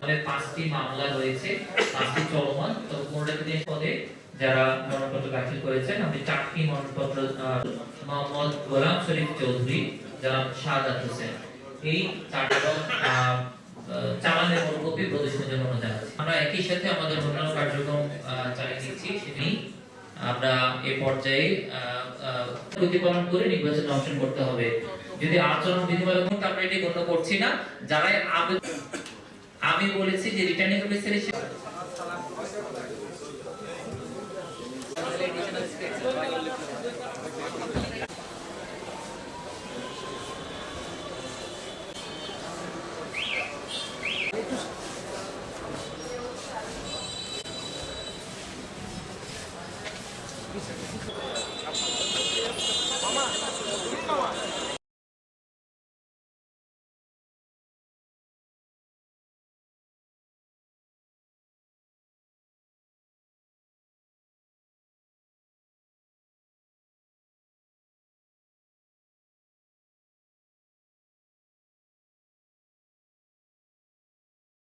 আমাদের পাঁচটি মামলা রয়েছে, পাঁচটি চলমান। তো তিনি পদে যারা মনোনয়নপত্র দাখিল করেছেন আমি চারটি মনোনয়নপত্র মোহাম্মদ গোলাম শরীফ চৌধুরী যারা শাহাদাত হোসেন। এই চারটা চালানের মনোকপি প্রদর্শনের জন্য আমরা জানাচ্ছি আমরা একই সাথে আমাদের অন্যান্য কার্যক্রম চালিয়ে দিচ্ছি সেটি আমরা এ পর্যায়ে প্রতিপালন করে নির্বাচনে অংশ করতে হবে। যদি আচরণ বিধিমালা আমরা এটি গণ্য করছি না, যারাই আবে- আমি বলেছি যে রিটার্নিং অফিসার হিসেবে